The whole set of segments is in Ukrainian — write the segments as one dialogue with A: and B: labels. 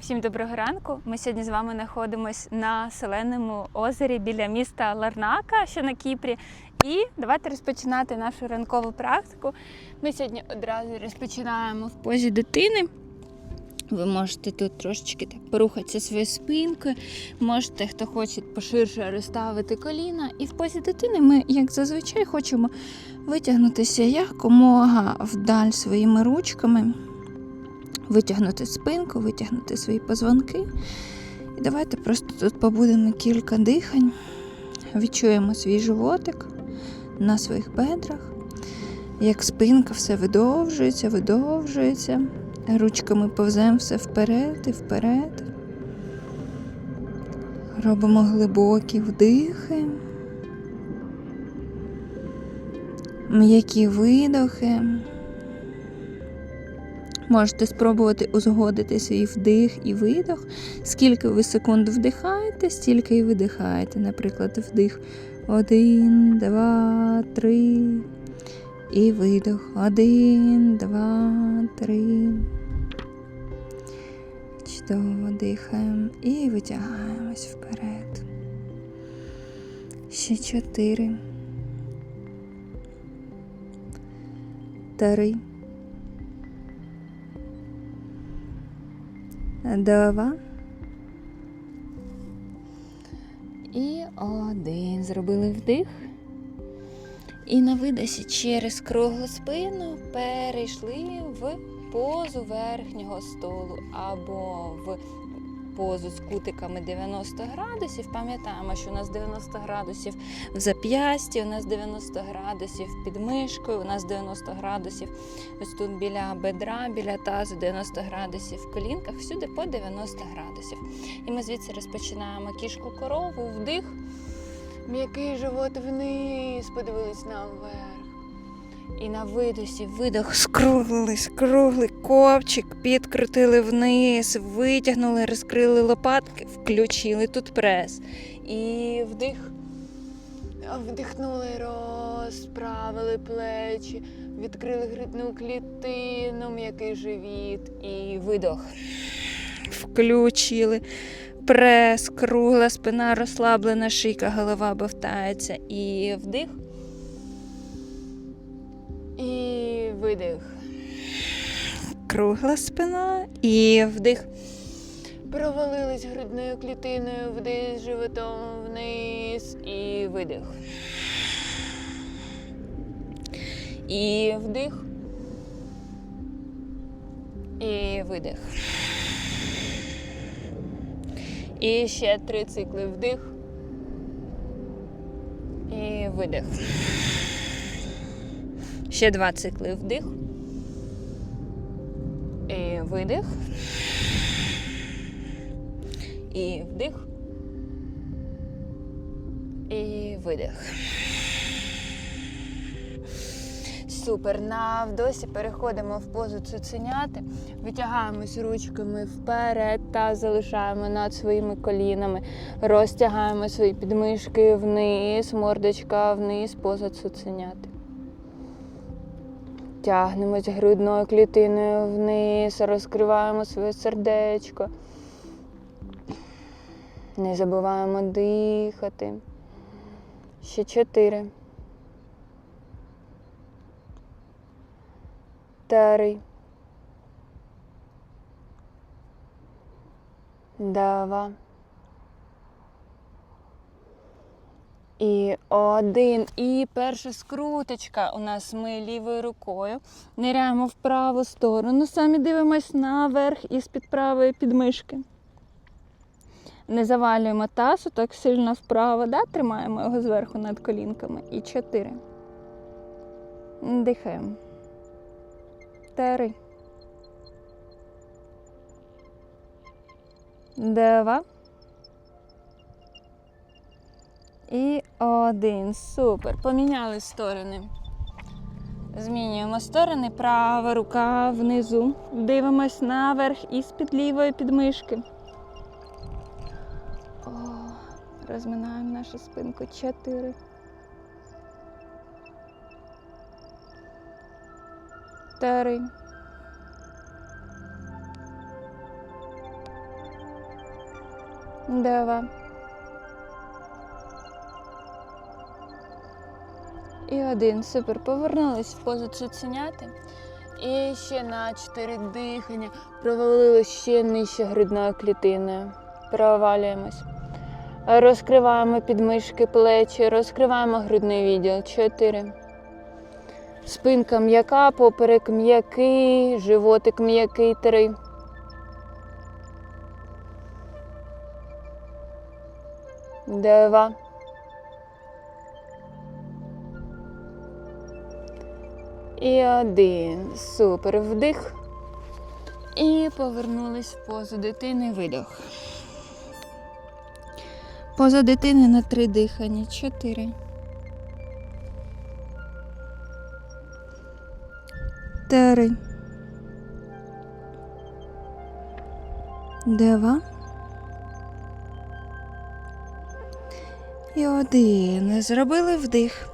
A: Всім доброго ранку. Ми сьогодні з вами знаходимось на соленому озері біля міста Ларнака, що на Кіпрі. І давайте розпочинати нашу ранкову практику. Ми сьогодні одразу розпочинаємо в позі дитини. Ви можете тут трошечки так порухатися своєю спинкою. Можете, хто хоче, поширше розставити коліна. І в позі дитини ми, як зазвичай, хочемо витягнутися якомога вдаль своїми ручками витягнути спинку, витягнути свої позвонки. І давайте просто тут побудемо кілька дихань, відчуємо свій животик на своїх бедрах, як спинка все видовжується, видовжується. Ручками повземо все вперед і вперед. Робимо глибокі вдихи, м'які видохи. Можете спробувати узгодити свій вдих і видох. Скільки ви секунд вдихаєте, стільки і видихаєте. Наприклад, вдих один, два, три. І видох. Один, два, три. Чудово дихаємо і витягаємось вперед. Ще чотири. Три. Два. І один. Зробили вдих. І на видасі через круглу спину перейшли в позу верхнього столу або в позу з кутиками 90 градусів. Пам'ятаємо, що у нас 90 градусів в зап'ясті, у нас 90 градусів під мишкою, у нас 90 градусів ось тут біля бедра, біля тазу, 90 градусів в колінках, всюди по 90 градусів. І ми звідси розпочинаємо кішку корову, вдих. М'який живот вниз, подивились наверх. І на видосі видох скруглили, скруглий копчик, підкрутили вниз, витягнули, розкрили лопатки, включили тут прес. І вдих. Вдихнули, розправили плечі, відкрили грудну клітину, м'який живіт і видох. Включили прес, кругла спина розслаблена, шийка, голова бовтається. І вдих. Видих. Кругла спина. І вдих. Провалились грудною клітиною, вдих животом вниз і видих. І вдих. І видих. І ще три цикли вдих. І видих. Ще два цикли вдих. І видих. І вдих. І видих. Супер. На вдосі переходимо в позу цуценяти, витягаємось ручками вперед та залишаємо над своїми колінами. Розтягаємо свої підмишки вниз, мордочка вниз, поза цуценяти. Тягнемось грудною клітиною вниз, розкриваємо своє сердечко. Не забуваємо дихати. Ще чотири. Три. Два. І один. І перша скруточка. У нас ми лівою рукою. Ниряємо в праву сторону. Самі дивимось наверх із-під правої підмишки. Не завалюємо таз, так сильно вправо. Да? Тримаємо його зверху над колінками. І чотири. Дихаємо. Три. Два. І один. Супер. Поміняли сторони. Змінюємо сторони. Права рука внизу. Дивимось наверх із під лівої підмишки. О, розминаємо нашу спинку. Чотири. Три. Два. І один. Супер. Повернулись в позу цуценяти. І ще на чотири дихання. Провалили ще нижче грудною клітиною. Провалюємось. Розкриваємо підмишки, плечі, розкриваємо грудний відділ. Чотири. Спинка м'яка, поперек м'який, животик м'який. Три. Два. І один. Супер. Вдих. І повернулись в позу дитини. Видох. Поза дитини на три дихання. Чотири. Три. Два. І один. Зробили вдих.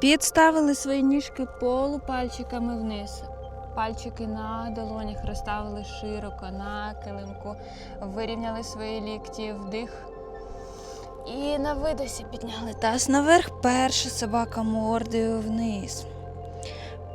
A: Підставили свої ніжки полупальчиками вниз. Пальчики на долонях розставили широко на килимку. Вирівняли свої лікті вдих. І на видосі підняли таз наверх. Перша собака мордою вниз.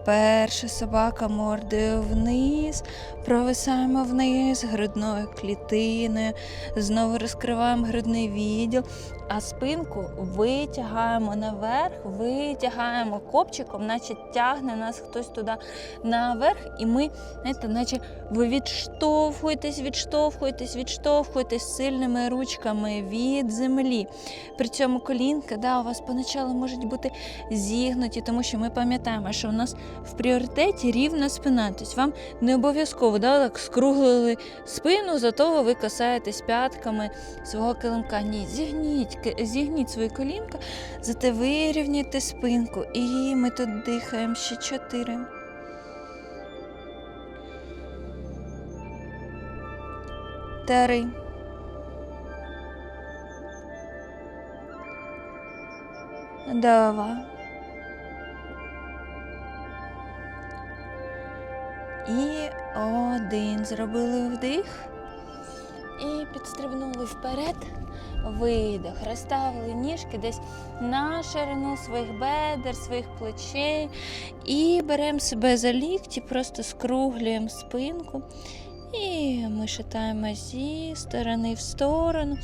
A: Перша собака мордою вниз. Провисаємо вниз грудною клітиною. Знову розкриваємо грудний відділ. А спинку витягаємо наверх, витягаємо копчиком, наче тягне нас хтось туди наверх, і ми, знаєте, наче ви відштовхуєтесь, відштовхуєтесь, відштовхуєтесь сильними ручками від землі. При цьому колінка да, у вас поначалу можуть бути зігнуті, тому що ми пам'ятаємо, що у нас в пріоритеті рівна спина. Тобто вам не обов'язково да, так скруглили спину, зато ви касаєтесь п'ятками свого килимка. Ні, зігніть, ки- зігніть свої колінка, зате вирівняйте спинку. І ми тут дихаємо ще чотири. Три. Два. І один. Зробили вдих. Підстрибнули вперед. Видох. Розставили ніжки десь на ширину своїх бедер, своїх плечей. І беремо себе за лікті, просто скруглюємо спинку. І ми шатаємо зі сторони в сторону,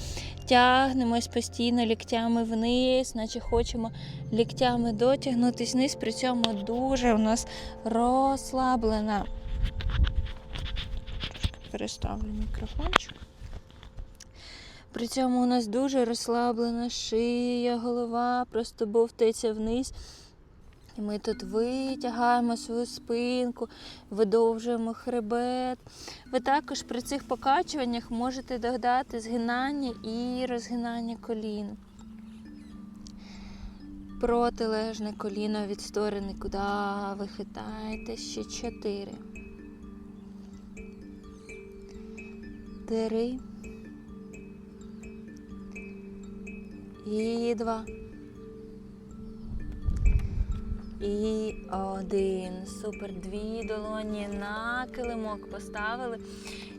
A: тягнемось постійно ліктями вниз, наче хочемо ліктями дотягнутися вниз, при цьому дуже у нас розслаблена. Переставлю мікрофончик. При цьому у нас дуже розслаблена шия, голова просто бовтається вниз. І ми тут витягаємо свою спинку, видовжуємо хребет. Ви також при цих покачуваннях можете додати згинання і розгинання колін. Протилежне коліно від сторони, куди ви хитаєте. Ще чотири. Три. І два. І один. Супер. Дві долоні на килимок поставили.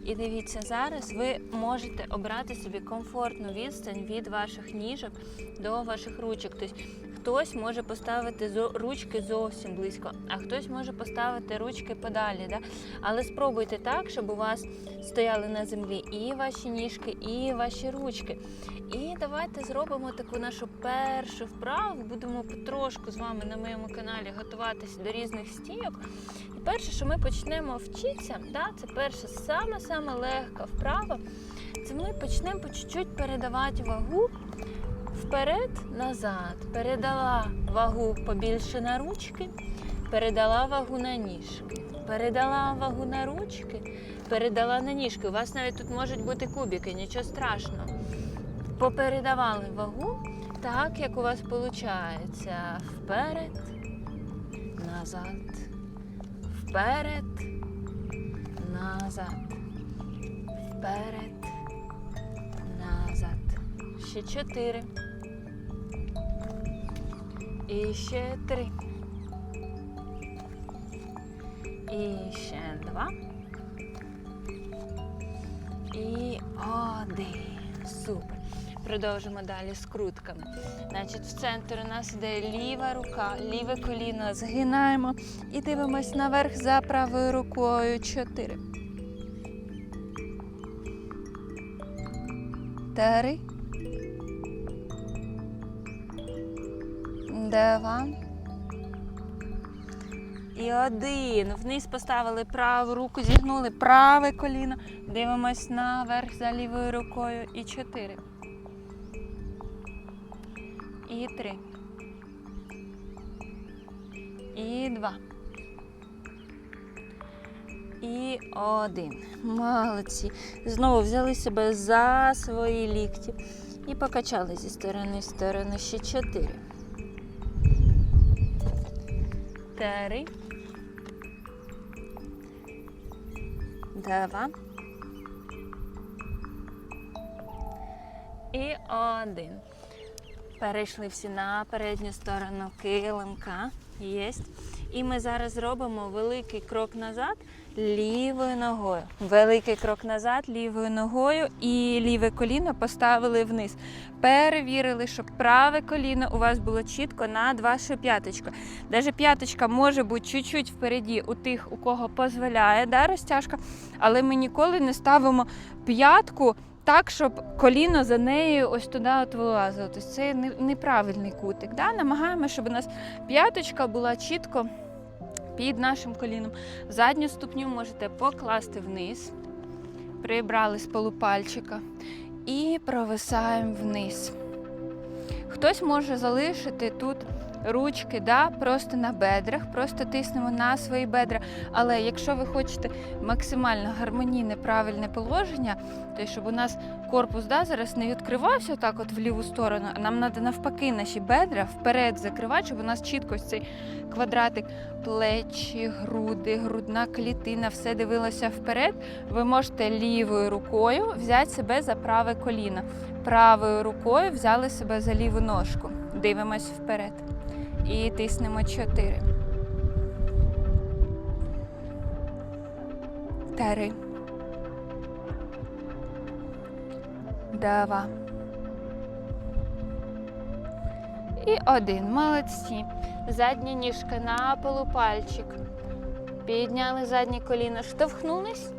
A: І дивіться, зараз ви можете обрати собі комфортну відстань від ваших ніжок до ваших ручок. Тобто хтось може поставити ручки зовсім близько, а хтось може поставити ручки подалі. Да? Але спробуйте так, щоб у вас стояли на землі і ваші ніжки, і ваші ручки. І давайте зробимо таку нашу першу вправу. Будемо потрошку з вами на моєму каналі готуватися до різних стійок. І перше, що ми почнемо вчитися, да, це перша саме-саме легка вправа. Це ми почнемо по чуть-чуть передавати вагу вперед, назад. Передала вагу побільше на ручки, передала вагу на ніжки. Передала вагу на ручки, передала на ніжки. У вас навіть тут можуть бути кубики, нічого страшного. Попередавали вагу так, як у вас виходить. Вперед, назад, вперед, назад, вперед, назад. Ще чотири. І ще три. І ще два. І один. Супер. Продовжимо далі скрутками. Значить, в центр у нас йде ліва рука, ліве коліно згинаємо і дивимось наверх за правою рукою. Чотири. Три. Два. І один. Вниз поставили праву руку, зігнули праве коліно. Дивимось наверх за лівою рукою. І чотири. І три. І два. І один. Молодці. Знову взяли себе за свої лікті і покачали зі сторони в сторону. Ще чотири. Три. Два. І один. Перейшли всі на передню сторону килимка. Єсть. І ми зараз зробимо великий крок назад лівою ногою. Великий крок назад лівою ногою і ліве коліно поставили вниз. Перевірили, щоб праве коліно у вас було чітко над вашою п'яточкою. Даже п'яточка може бути чуть-чуть впереді у тих, у кого дозволяє да, розтяжка, але ми ніколи не ставимо п'ятку так, щоб коліно за нею ось туди от вилазило. Тобто це не- неправильний кутик. Да? Намагаємося, щоб у нас п'яточка була чітко під нашим коліном. Задню ступню можете покласти вниз, прибрали з полупальчика і провисаємо вниз. Хтось може залишити тут ручки да, просто на бедрах, просто тиснемо на свої бедра. Але якщо ви хочете максимально гармонійне, правильне положення, то щоб у нас корпус да, зараз не відкривався так от в ліву сторону, а нам треба навпаки наші бедра вперед закривати, щоб у нас чітко цей квадратик плечі, груди, грудна клітина, все дивилося вперед. Ви можете лівою рукою взяти себе за праве коліно. Правою рукою взяли себе за ліву ножку. Дивимось вперед. І тиснемо 4. Три. Два. І один. Молодці. Задня ніжка на полупальчик. Підняли заднє коліно, штовхнулись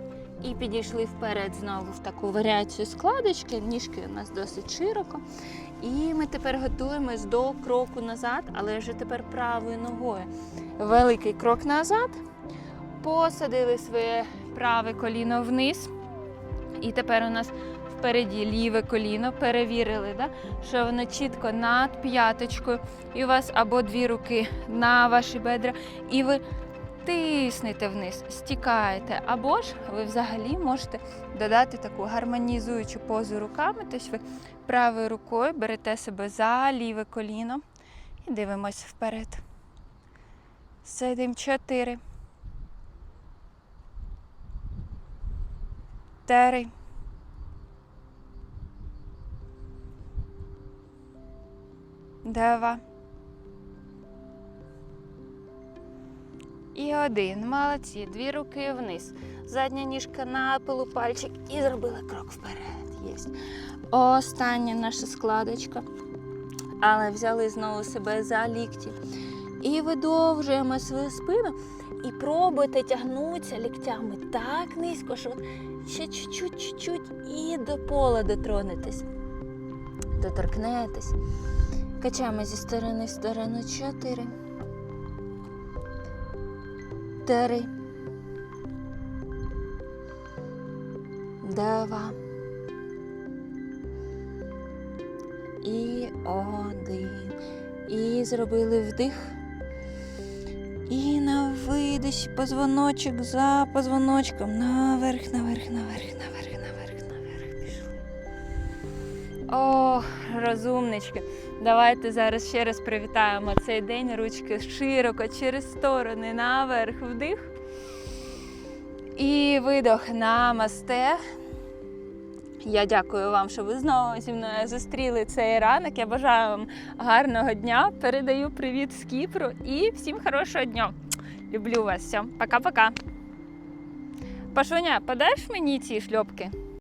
A: і підійшли вперед знову в таку варіацію складочки. Ніжки у нас досить широко. І ми тепер готуємось до кроку назад, але вже тепер правою ногою. Великий крок назад. Посадили своє праве коліно вниз. І тепер у нас впереді ліве коліно. Перевірили, да? що воно чітко над п'яточкою. І у вас або дві руки на ваші бедра, і ви тиснете вниз, стікаєте. Або ж ви взагалі можете додати таку гармонізуючу позу руками. Тобто ви правою рукою берете себе за ліве коліно і дивимось вперед. Сидимо чотири. Три. Два. І один. Молодці. Дві руки вниз. Задня ніжка на полупальчик і зробили крок вперед. Єсть. Остання наша складочка. Але взяли знову себе за лікті. І видовжуємо свою спину. І пробуйте тягнутися ліктями так низько, що ще чуть-чуть, і до пола дотронетесь. Доторкнетесь. Качаємо зі сторони в сторону. Чотири. Два. І один. І зробили вдих. І на видиш позвоночок за позвоночком. Наверх, наверх, наверх, наверх, О, розумнички. Давайте зараз ще раз привітаємо цей день. Ручки широко через сторони наверх вдих. І видох намасте. Я дякую вам, що ви знову зі мною зустріли цей ранок. Я бажаю вам гарного дня. Передаю привіт з Кіпру і всім хорошого дня. Люблю вас. Все, пока-пока. Пашуня, подаєш мені ці шльопки?